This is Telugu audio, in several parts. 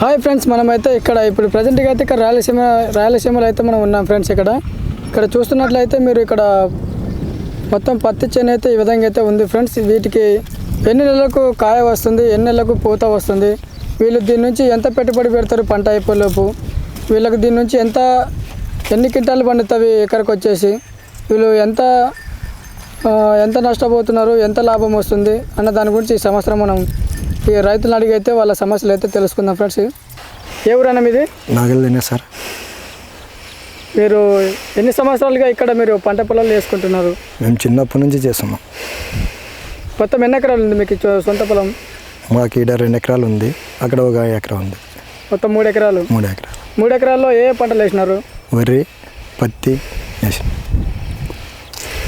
హాయ్ ఫ్రెండ్స్ మనమైతే ఇక్కడ ఇప్పుడు ప్రజెంట్గా అయితే ఇక్కడ రాయలసీమ రాయలసీమలో అయితే మనం ఉన్నాం ఫ్రెండ్స్ ఇక్కడ. ఇక్కడ చూస్తున్నట్లయితే మీరు ఇక్కడ మొత్తం పత్తి చేను అయితే ఈ విధంగా అయితే ఉంది ఫ్రెండ్స్ వీటికి ఎన్ని నెలలకు కాయ వస్తుంది ఎన్ని నెలలకు పూత వస్తుంది వీళ్ళు దీని నుంచి ఎంత పెట్టుబడి పెడతారు పంట అయిపోయేలోపు వీళ్ళకి దీని నుంచి ఎంత ఎన్ని క్వింటాలు పండుతాయి ఎక్కడికి వచ్చేసి వీళ్ళు ఎంత ఎంత నష్టపోతున్నారు ఎంత లాభం వస్తుంది అన్న దాని గురించి ఈ సంవత్సరం మనం ఈ రైతులను అడిగైతే వాళ్ళ సమస్యలు అయితే తెలుసుకుందాం ఫ్రెండ్స్. ఏ ఊరన్నా మీది? నాగలినే సార్. మీరు ఎన్ని సంవత్సరాలుగా ఇక్కడ మీరు పంట పొలాలు వేసుకుంటున్నారు మేము చిన్నప్పటి నుంచి చేస్తున్నాం. మొత్తం ఎన్ని ఎకరాలు ఉంది మీకు సొంత పొలం? మాకు ఈడ రెండు ఎకరాలు ఉంది అక్కడ ఒక ఎకరా ఉంది. మొత్తం మూడు ఎకరాలు? మూడు ఎకరాలు. మూడు ఎకరాల్లో ఏ పంటలు వేసినారు? వరి పత్తి వేసినాం.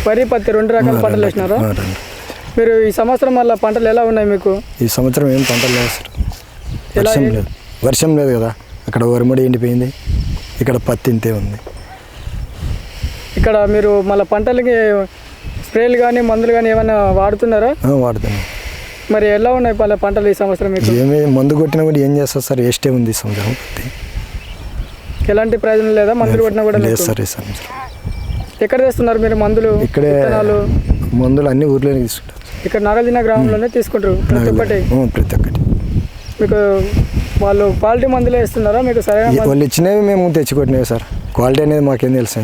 వరి పత్తి రెండు రకాల పంటలు వేసినారు. మీరు ఈ సంవత్సరం వల్ల పంటలు ఎలా ఉన్నాయి మీకు? ఈ సంవత్సరం ఏం పంటలు లేదు సార్ ఎలా వర్షం లేదు. వర్షం లేదు కదా. అక్కడ వరిమడి ఎండిపోయింది. ఇక్కడ పత్తి ఇంతే ఉంది. ఇక్కడ మీరు మళ్ళీ పంటలకి స్ప్రేలు కానీ మందులు కానీ ఏమైనా వాడుతున్నారా? ఆ, వాడుతున్నాం. మరి ఎలా ఉన్నాయి పల్లె పంటలు ఈ సంవత్సరం మీకు? ఏమి మందు కొట్టినా కూడా ఏం చేస్తారు సార్? వేస్టే ఉంది ఈ సంవత్సరం. పత్తి ఎలాంటి ప్రయోజనం లేదా? మందులు కొట్టినా కూడా లేదు. మీకు? సార్ ఈ సంవత్సరం. ఎక్కడ తెస్తున్నారు మీరు మందులు? ఇక్కడే విత్తనాలు? మందులు అన్ని ఊర్లోనే తీసుకుంటారు. ఇక్కడ నాగల్దిన గ్రామంలోనే తీసుకుంటారు ప్రతి ఒక్కటి. ప్రతి ఒక్కటి. మీకు వాళ్ళు క్వాలిటీ మందులే ఇస్తున్నారా? మీకు సరైన వాళ్ళు ఇచ్చినవి మేము తెచ్చుకొట్టినవి సార్. క్వాలిటీ అనేది మాకేం తెలుసు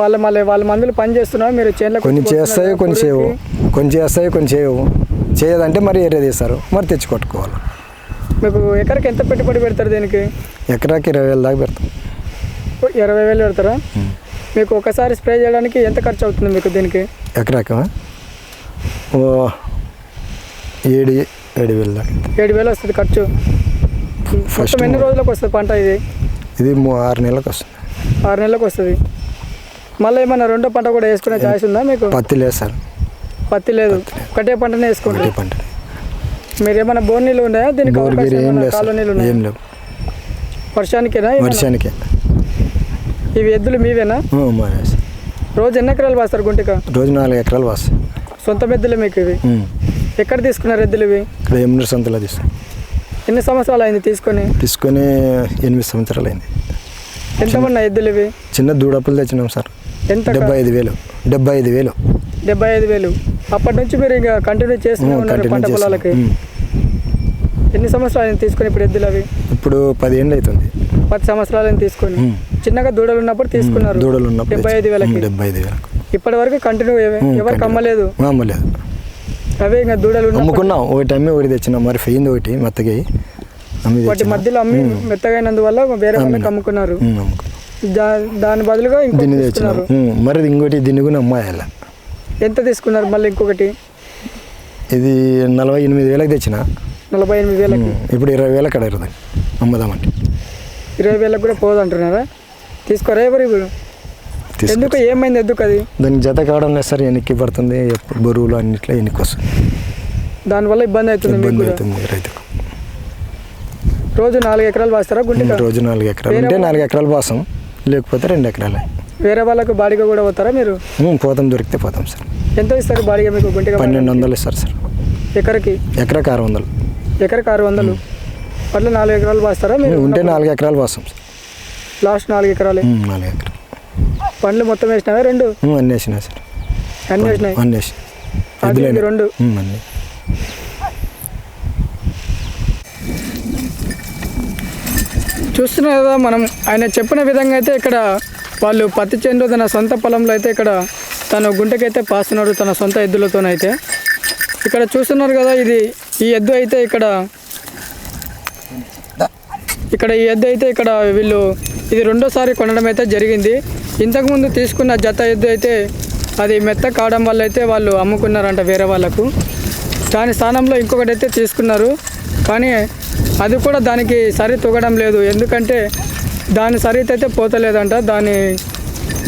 వాళ్ళ మళ్ళీ వాళ్ళ మందులు పని చేస్తున్నారు? మీరు చేనులకు కొన్ని చేస్తాయి? కొన్ని చేయవు. కొన్ని చేస్తాయి కొన్ని చేయవు. చేయదంటే మరి ఏరియా తీస్తారు. మరి తెచ్చి కొట్టుకోవాలి మీకు ఎకరికి ఎంత పెట్టుబడి పెడతారు దీనికి? ఎకరాకి ఇరవై వేల దాకా పెడతాం. ఇరవై వేలు పెడతారా? మీకు ఒకసారి స్ప్రే చేయడానికి ఎంత ఖర్చు అవుతుంది మీకు దీనికి? ఎకరాక? ఏడు ఏడు వేల. దాకా ఏడు వేలు వస్తుంది ఖర్చు. మొత్తం ఎన్ని రోజులకు వస్తుంది పంట ఇది? ఇది ఆరు నెలలకు వస్తుంది. ఆరు నెలలకు వస్తుంది. మళ్ళీ ఏమన్నా రెండో పంట కూడా వేసుకునే ఛాయిస్ ఉందా మీకు? పత్తి లేదు సార్. పత్తి లేదు. ఒకటే పంటనే వేసుకుంటారు. పంట మీరు ఏమైనా బోర్ నీళ్ళు ఉన్నాయా? దీనికి కాలువ నీళ్ళు ఉన్నాయా? ఏం లేవు. వర్షానికేనా? వర్షానికే. ఇవి ఎద్దులు మీవేనా. రోజు ఎన్ని ఎకరాలు పాస్తారు గుంటిక? రోజు నాలుగు ఎకరాలు వాస్తాయి సొంత ఎద్దులే మీకు ఇవి. ఎక్కడ తీసుకున్నారు ఎద్దులు ఇవి ఇక్కడ ఎనిమిది సంతలో తీస్తాం ఎన్ని సంవత్సరాలు అయింది తీసుకొని? తీసుకొని ఎనిమిది సంవత్సరాలు అయింది. ఎంత ఉన్నాయి ఎద్దులు ఇవి చిన్న దూడప్పులు తెచ్చినాం సార్. ఎంత డెబ్బై ఐదు వేలు. డెబ్బై ఐదు వేలు. డెబ్బై ఐదు వేలు. అప్పటి నుంచి మీరు ఇంకా కంటిన్యూ చేస్తూనే ఉన్నారు కంటిన్యూ పంట. పొలాలకి. ఎన్ని సంవత్సరాలు అయింది తీసుకొని ఇప్పుడు ఎద్దులు అవి ఇప్పుడు పదిహేను అవుతుంది. పది సంవత్సరాలు అయింది తీసుకొని. చిన్నగా దూడలు ఉన్నప్పుడు తీసుకున్నారు. దూడలు ఉన్నప్పుడు డెబ్బై ఐదు వేలకి. డెబ్బై ఐదు వేలకు. ఇప్పటి వరకు కంటిన్యూ ఎవరికి అమ్మలేదు. అమ్మలేదు. అవే ఇంకా దూడలు అమ్ముకున్నాం. ఒకటి అమ్మి ఒకటి తెచ్చినాం. మరి పోయింది ఒకటి మెత్తగా వాటి. మధ్యలో అమ్మి మెత్తగైనందువల్ల వేరే వాళ్ళకి అమ్ముకున్నారు. దాని బదులుగా దీన్ని తెచ్చినాం. తీసుకున్నారు ఉమ్, మరి ఇంకోటి దీన్ని కూడా అమ్మాయాల. ఎంత తీసుకున్నారు మళ్ళీ ఇంకొకటి? ఇది నలభై ఎనిమిది వేలకు తెచ్చిన. నలభై ఎనిమిది వేలకి. ఇప్పుడు ఇరవై వేలకు అడగదు అమ్మదామంటే. ఇరవై వేలకు కూడా పోదు అంటున్నారా తీసుకోరా ఎవరు ఇప్పుడు? ఎందుకు? ఏమైంది? ఎందుకు అది? దానికి జత కావడం లేదు సార్ ఎన్నికి పడుతుంది ఎప్పుడు బరువులు అన్నిట్లో ఎన్నికి వస్తుంది దానివల్ల ఇబ్బంది అవుతుంది ఇబ్బంది అవుతుంది రైతుకు. రోజు నాలుగు ఎకరాలు వాస్తారా గుంటిక రోజు నాలుగు ఎకరాలు. వా- నాలుగు ఎకరాలు పోసాం లేకపోతే రెండు ఎకరాలే. వేరే వాళ్ళకు బాడిగ కూడా పోతారా మీరు? పోతాం దొరికితే పోతాం సార్. ఎంత ఇస్తారు బాడిగ మీకు గుంటిక పన్నెండు వందలు ఇస్తారు సార్. ఎకరకి? ఎకరాకి ఆరు వందలు. ఎకరకి ఆరు వందలు. అట్లా నాలుగు ఎకరాలు వాస్తారా మీరు? ఉంటే నాలుగు ఎకరాలు పోస్తాం సార్. లాస్ట్ నాలుగు ఎకరాలే? నాలుగు ఎకరాలు. పండ్లు మొత్తం వేసినావా? రెండు? అన్నీ వేసినా సార్. అన్ని వేసినాయి? అన్నీ వేసి రెండు ఉమ్, అన్నీ. చూస్తున్నాం కదా మనం ఆయన చెప్పిన విధంగా అయితే ఇక్కడ వాళ్ళు పత్తి చేనులో తన సొంత పొలంలో అయితే ఇక్కడ తను గుంటకైతే పాస్తున్నాడు తన సొంత ఎద్దులతోనైతే. ఇక్కడ చూస్తున్నారు కదా ఇది ఈ ఎద్దు అయితే ఇక్కడ ఇక్కడ ఈ ఎద్దు అయితే ఇక్కడ వీళ్ళు ఇది రెండోసారి కొనడం అయితే జరిగింది. ఇంతకుముందు తీసుకున్న జత ఎద్దు అయితే అది మెత్త కావడం వల్ల అయితే వాళ్ళు అమ్ముకున్నారంట వేరే వాళ్ళకు. దాని స్థానంలో ఇంకొకటి అయితే తీసుకున్నారు. కానీ అది కూడా దానికి సరి తుగడం లేదు. ఎందుకంటే దాని సరిత అయితే పోతలేదంట. దాని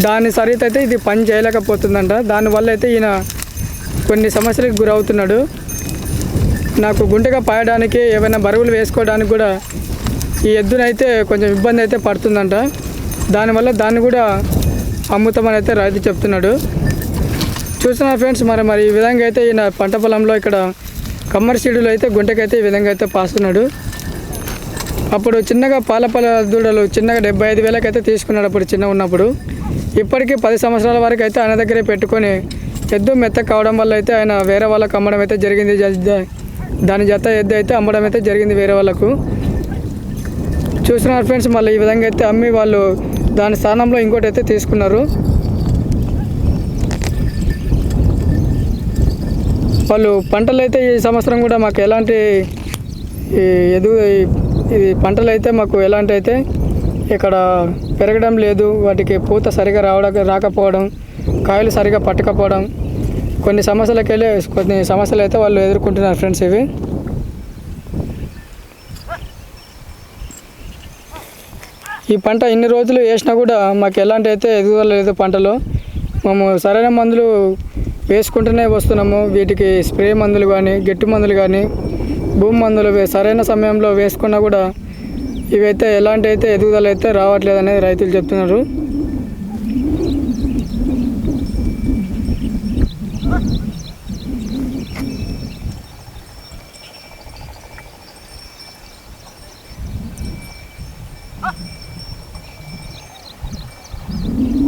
దాని సరిత అయితే ఇది పని చేయలేకపోతుందంట. దానివల్ల అయితే ఈయన కొన్ని సమస్యలకు గురవుతున్నాడు. నాకు గుంటగా పాయడానికి ఏమైనా బరువులు వేసుకోవడానికి కూడా ఈ ఎద్దునైతే కొంచెం ఇబ్బంది అయితే పడుతుందంట. దానివల్ల దాన్ని కూడా అమ్ముతామని అయితే రైతు చెప్తున్నాడు. చూస్తున్నా ఫ్రెండ్స్ మరి మరి ఈ విధంగా అయితే ఈయన పంట పొలంలో ఇక్కడ కమ్మరి అయితే గుంటకైతే ఈ విధంగా అయితే పాస్తున్నాడు. అప్పుడు చిన్నగా పాల పాల దూడలు చిన్నగా డెబ్బై ఐదు వేలకైతే అయితే తీసుకున్నాడు అప్పుడు చిన్న ఉన్నప్పుడు. ఇప్పటికీ పది సంవత్సరాల వరకు అయితే ఆయన దగ్గరే పెట్టుకొని ఎద్దు మెత్త కావడం వల్ల అయితే ఆయన వేరే వాళ్ళకి అమ్మడం అయితే జరిగింది. దాని జత ఎద్దు అయితే అమ్మడం అయితే జరిగింది వేరే వాళ్ళకు. చూసినారు ఫ్రెండ్స్ మళ్ళీ ఈ విధంగా అయితే అమ్మి వాళ్ళు దాని స్థానంలో ఇంకోటి అయితే తీసుకున్నారు. వాళ్ళు పంటలు అయితే ఈ సంవత్సరం కూడా మాకు ఎలాంటి ఈ ఎదు ఇది పంటలు అయితే మాకు ఎలాంటి అయితే ఇక్కడ పెరగడం లేదు. వాటికి పూత సరిగా రావడం రాకపోవడం కాయలు సరిగా పట్టకపోవడం కొన్ని సమస్యలకు వెళ్ళి కొన్ని సమస్యలు అయితే వాళ్ళు ఎదుర్కొంటున్నారు ఫ్రెండ్స్ ఇవి. ఈ పంట ఇన్ని రోజులు వేసినా కూడా మాకు ఎలాంటి అయితే ఎదుగుదల లేదు పంటలో. మేము సరైన మందులు వేసుకుంటూనే వస్తున్నాము. వీటికి స్ప్రే మందులు కానీ గట్టి మందులు కానీ భూమి మందులు వే- సరైన సమయంలో వేసుకున్నా కూడా ఇవైతే ఎలాంటి అయితే ఎదుగుదల అయితే రావట్లేదు అనేది రైతులు చెప్తున్నారు.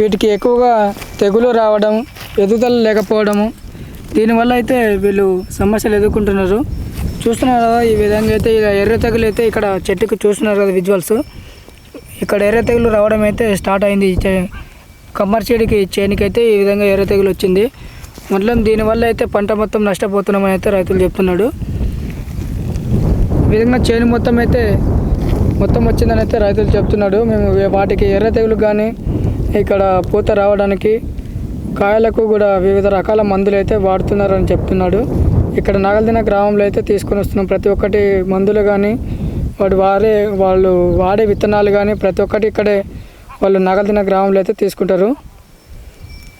వీటికి ఎక్కువగా తెగులు రావడం ఎదుగుదల లేకపోవడము. దీనివల్ల అయితే వీళ్ళు సమస్యలు ఎదుర్కొంటున్నారు. చూస్తున్నారు కదా ఈ విధంగా అయితే ఇక ఎర్ర తెగులు అయితే ఇక్కడ చెట్టుకు చూస్తున్నారు కదా విజువల్స్ ఇక్కడ ఎర్ర తెగులు రావడం అయితే స్టార్ట్ అయింది. ఈ చే- చెడికి చేనికి ఈ విధంగా ఎర్ర తెగులు వచ్చింది. మొత్తం దీనివల్ల అయితే పంట మొత్తం నష్టపోతున్నామని అయితే రైతులు చెప్తున్నాడు ఈ విధంగా చేను మొత్తం అయితే మొత్తం వచ్చిందని అయితే రైతులు చెప్తున్నాడు మేము వాటికి ఎర్ర తెగులు కానీ ఇక్కడ పూత రావడానికి కాయలకు కూడా వివిధ రకాల మందులు అయితే వాడుతున్నారని చెప్తున్నాడు. ఇక్కడ నాగల్దిన గ్రామంలో అయితే తీసుకొని వస్తున్నాం. ప్రతి ఒక్కటి మందులు కానీ వాడు వాడే వాళ్ళు వాడే విత్తనాలు కానీ ప్రతి ఒక్కటి ఇక్కడే వాళ్ళు నాగల్దిన గ్రామంలో అయితే తీసుకుంటారు.